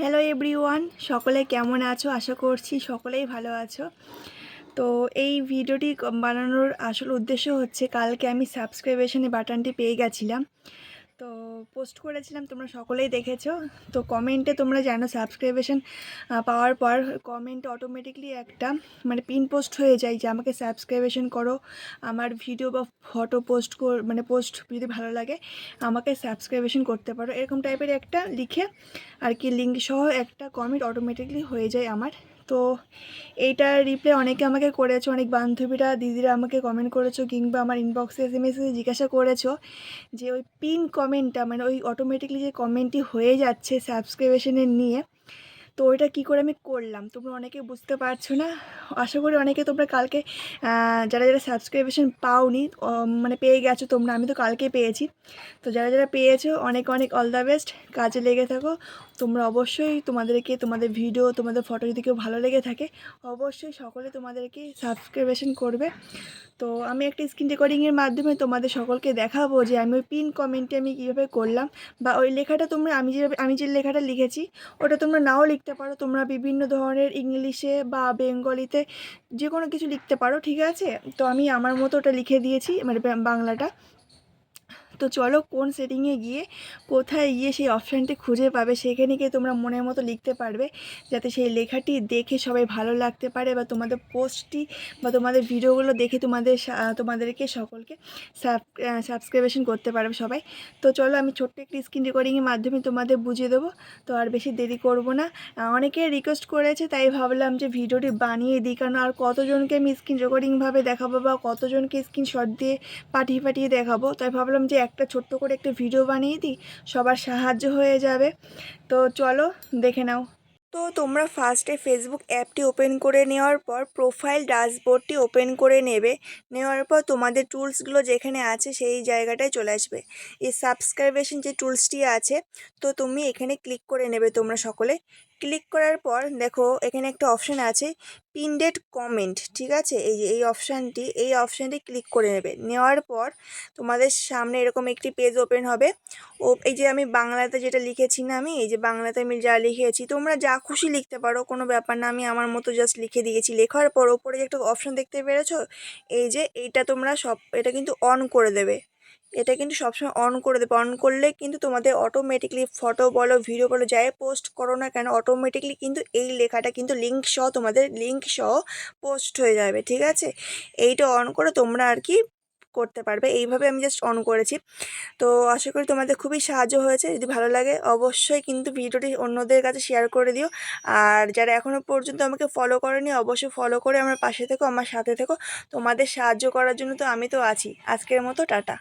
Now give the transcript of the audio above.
Hello everyone সকলে কেমন আছো? আশা করছি সকলেই ভালো আছো। তো এই ভিডিওটি বানানোর আসল উদ্দেশ্য হচ্ছে, কালকে আমি সাবস্ক্রাইবেশনে বাটনটি পেয়ে গেছিলাম। তো পোস্ট করেছিলাম, তোমরা সকলেই দেখেছ। তো কমেন্টে তোমরা জানো, সাবস্ক্রিপশন পাওয়ার পর কমেন্ট অটোমেটিকলি একটা মানে পিন পোস্ট হয়ে যায় যে, আমাকে সাবস্ক্রিপশন করো। আমার ভিডিও বা ফটো পোস্ট কর মানে পোস্ট যদি ভালো লাগে, আমাকে সাবস্ক্রিপশন করতে পারো। এরকম টাইপের একটা লিখে আর কি লিঙ্ক সহ একটা কমেন্ট অটোমেটিকলি হয়ে যায় আমার। তো এইটা রিপ্লাই অনেকে আমাকে করেছ, অনেক বান্ধবীরা, দিদিরা আমাকে কমেন্ট করেছ কিংবা আমার ইনবক্সে এস এম এসে জিজ্ঞাসা করেছ যে ওই পিন কমেন্টটা মানে ওই অটোমেটিকলি যে কমেন্টটি হয়ে যাচ্ছে সাবস্ক্রিপশনের নিয়ে তো ওইটা কী করে আমি করলাম? তোমরা অনেকে বুঝতে পারছ না। আশা করি অনেকে তোমরা কালকে যারা যারা সাবস্ক্রিপশন পাওনি মানে পেয়ে গেছো তোমরা, আমি তো কালকে পেয়েছি। তো যারা যারা পেয়েছ, অনেক অনেক অল দ্য বেস্ট কাজে লেগে থাকো। তোমরা অবশ্যই তোমাদেরকে, তোমাদের ভিডিও তোমাদের ফটো যদি কেউ ভালো লেগে থাকে, অবশ্যই সকলে তোমাদেরকে সাবস্ক্রিপশন করবে। তো আমি একটা স্ক্রিন রেকর্ডিংয়ের মাধ্যমে তোমাদের সকলকে দেখাবো যে আমি ওই পিন কমেন্টে আমি কীভাবে করলাম, বা ওই লেখাটা তোমরা, আমি যেভাবে, আমি যে লেখাটা লিখেছি, ওটা তোমরা নাও লিখতে পারো। তোমরা বিভিন্ন ধরনের ইংলিশে বা বেঙ্গলিতে যে কোনো কিছু লিখতে পারো, ঠিক আছে? তো আমি আমার মতো ওটা লিখে দিয়েছি মানে বাংলাটা। তো চলো কোন সেটিংয়ে গিয়ে কোথায় গিয়ে সেই অপশানটি খুঁজে পাবে সেখানে গিয়ে তোমরা মনের মতো লিখতে পারবে যাতে সেই লেখাটি দেখে সবাই ভালো লাগতে পারে বা তোমাদের পোস্টটি বা তোমাদের ভিডিওগুলো দেখে তোমাদের তোমাদেরকে সকলকে সাব সাবস্ক্রিপশন করতে পারবে সবাই। তো চলো আমি ছোট্ট একটি স্ক্রিন রেকর্ডিংয়ের মাধ্যমে তোমাদের বুঝিয়ে দেবো। তো আর বেশি দেরি করব না। অনেকে রিকোয়েস্ট করেছে, তাই ভাবলাম যে ভিডিওটি বানিয়ে দিই, কারণ আর কতজনকে আমি স্ক্রিন রেকর্ডিংভাবে দেখাবো বা কতজনকে স্ক্রিনশট দিয়ে পাঠিয়ে পাঠিয়ে দেখাবো? তাই ভাবলাম যে একটা ছোট্ট করে একটা ভিডিও বানিয়ে দিই, সবার সাহায্য হয়ে যাবে। তো চলো, দেখে নাও। তো তোমরা ফার্স্টে ফেসবুক অ্যাপটি ওপেন করে নেওয়ার পর প্রোফাইল ড্যাশবোর্ডটি ওপেন করে নেবে। নেওয়ার পর তোমাদের টুলসগুলো যেখানে আছে, সেই জায়গাটায় চলে আসবে। এই সাবস্ক্রাইবেশন যে টুলসটি আছে, তো তুমি এখানে ক্লিক করে নেবে তোমরা সকলে। ক্লিক করার পর দেখো এখানে একটা অপশান আছে পিনডেড কমেন্ট ঠিক আছে? এই যে এই অপশানটি এই অপশানটি ক্লিক করে নেবে। নেওয়ার পর তোমাদের সামনে এরকম একটি পেজ ওপেন হবে। ও, এই যে আমি বাংলাতে যেটা লিখেছি না আমি, এই যে বাংলাতে আমি যা লিখেছি, তোমরা যা খুশি লিখতে পারো, কোনো ব্যাপার না। আমি আমার মতো জাস্ট লিখে দিয়েছি। লেখার পর ওপরে যে একটা অপশান দেখতে পেরেছ, এই যে এইটা তোমরা সব, এটা কিন্তু অন করে দেবে। এটা কিন্তু সবসময় অন করে দেবে। অন করলে কিন্তু তোমাদের অটোমেটিকলি ফটো বলো ভিডিও বলো, যাই পোস্ট করো না কেন অটোমেটিকলি কিন্তু এই লেখাটা কিন্তু লিঙ্ক সহ, তোমাদের লিঙ্ক সহ পোস্ট হয়ে যাবে, ঠিক আছে? এইটা অন করে তোমরা আর কি করতে পারবে। এইভাবে আমি জাস্ট অন করেছি। তো আশা করি তোমাদের খুবই সাহায্য হয়েছে। যদি ভালো লাগে অবশ্যই কিন্তু ভিডিওটি অন্যদের কাছে শেয়ার করে দিও। আর যারা এখনও পর্যন্ত আমাকে ফলো করেনি, অবশ্যই ফলো করে আমার পাশে থেকো, আমার সাথে থেকো। তোমাদের সাহায্য করার জন্য তো আমি তো আছি। আজকের মতো, টাটা।